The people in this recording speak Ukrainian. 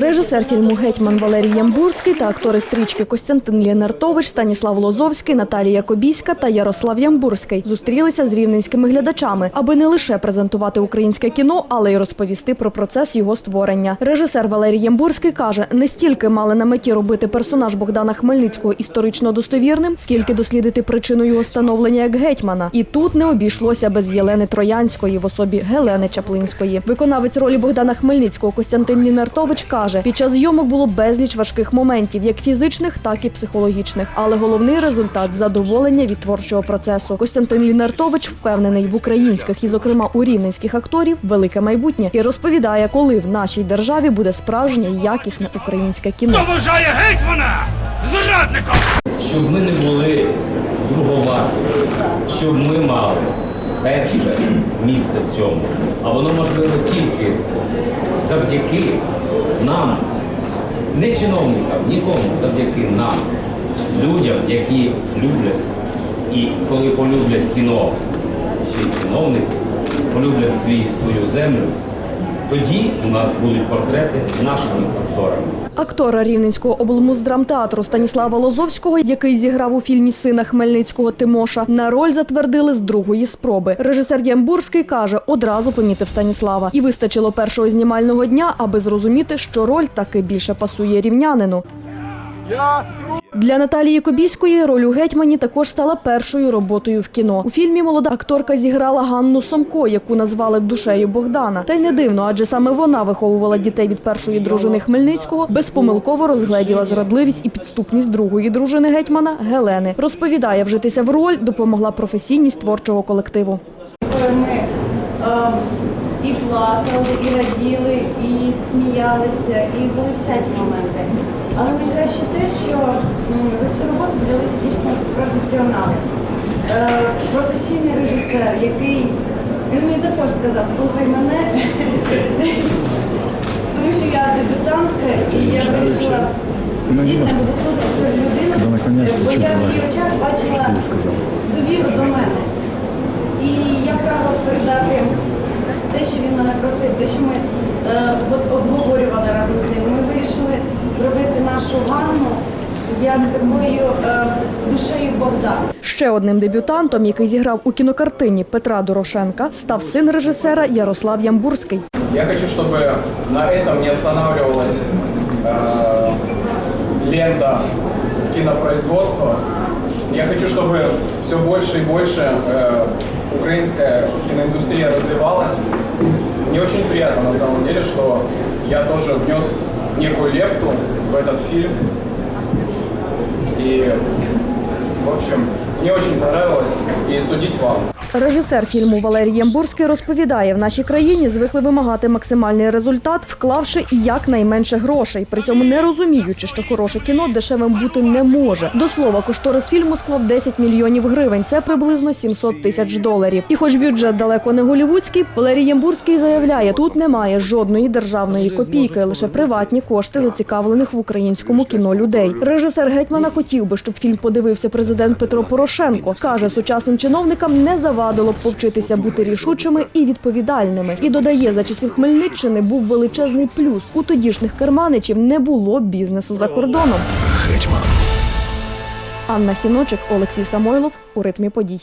Режисер фільму Гетьман Валерій Ямбурський та актори стрічки Костянтин Лєнартович, Станіслав Лозовський, Наталія Кобіська та Ярослав Ямбурський зустрілися з рівненськими глядачами, аби не лише презентувати українське кіно, але й розповісти про процес його створення. Режисер Валерій Ямбурський каже, не стільки мали на меті робити персонаж Богдана Хмельницького історично достовірним, скільки дослідити причину його становлення як гетьмана. І тут не обійшлося без Єлени Троянської в особі Гелени Чаплинської. Виконавець ролі Богдана Хмельницького Костянтин Лінартович каже, під час зйомок було безліч важких моментів, як фізичних, так і психологічних. Але головний результат задоволення від творчого процесу. Костянтин Лінартович впевнений в українських і, зокрема, у рівненських акторів велике майбутнє і розповідає, коли в нашій державі буде справжнє і якісне українське кіно. Хто вважає гетьмана зрадником? щоб ми не були друговартими, щоб ми мали перше місце в цьому. А воно можливо тільки завдяки нам, не чиновникам, нікому, завдяки нам, людям, які люблять і коли полюблять кіно, ще чиновники, полюблять свій, свою землю, тоді у нас будуть портрети з нашими акторами. Актора Рівненського облмуздрамтеатру Станіслава Лозовського, який зіграв у фільмі Сина Хмельницького Тимоша, на роль затвердили з другої спроби. Режисер Ямбурський каже, одразу помітив Станіслава. І вистачило першого знімального дня, аби зрозуміти, що роль таки більше пасує рівнянину. Для Наталії Кобіської роль у гетьмані також стала першою роботою в кіно. У фільмі молода акторка зіграла Ганну Сомко, яку назвали душею Богдана. Та й не дивно, адже саме вона виховувала дітей від першої дружини Хмельницького, безпомилково розгледіла зрадливість і підступність другої дружини гетьмана Гелени. Розповідає, вжитися в роль допомогла професійність творчого колективу. Ми е, і плакали, і раділи, сміялися, і були всякі моменти. Але найкраще те, що за цю роботу взялися дійсно професіонали. Е, професійний режисер, який він мені також сказав, слухай мене, тому що я дебютантка, і я вирішила дійсно буду слухати цю людину, бо я в її очах бачила довіру до мене. І я прагла передати те, що він мене просив, те, що ми е, от обговорювали разом з ним. Ми вирішили зробити нашу Ганну як такою е, душею Богдана. Ще одним дебютантом, який зіграв у кінокартині Петра Дорошенка, став син режисера Ярослав Ямбурський. Я хочу, чтобы на этом не останавливалась э, лента кинопроизводства. Я хочу, чтобы все больше и больше э, украинская киноиндустрия развивалась. Мне очень приятно на самом деле, что я тоже внес некую лепту в этот фильм. Мне очень понравилось и судить вам. Режисер фільму Валерій Ямбурський розповідає, в нашій країні звикли вимагати максимальний результат, вклавши якнайменше грошей, при цьому не розуміючи, що хороше кіно дешевим бути не може. До слова, кошторис фільму склав 10 мільйонів гривень. Це приблизно 700 тисяч доларів. І хоч бюджет далеко не голівудський, Валерій Ямбурський заявляє, тут немає жодної державної копійки, лише приватні кошти зацікавлених в українському кіно людей. Режисер гетьмана хотів би, щоб фільм подивився президент Петро Порошенко. каже, сучасним чиновникам не завадило б повчитися бути рішучими і відповідальними. І додає, за часів Хмельниччини був величезний плюс. У тодішніх керманичів не було бізнесу за кордоном. Гетьман. Анна Хіночик, Олексій Самойлов у ритмі подій.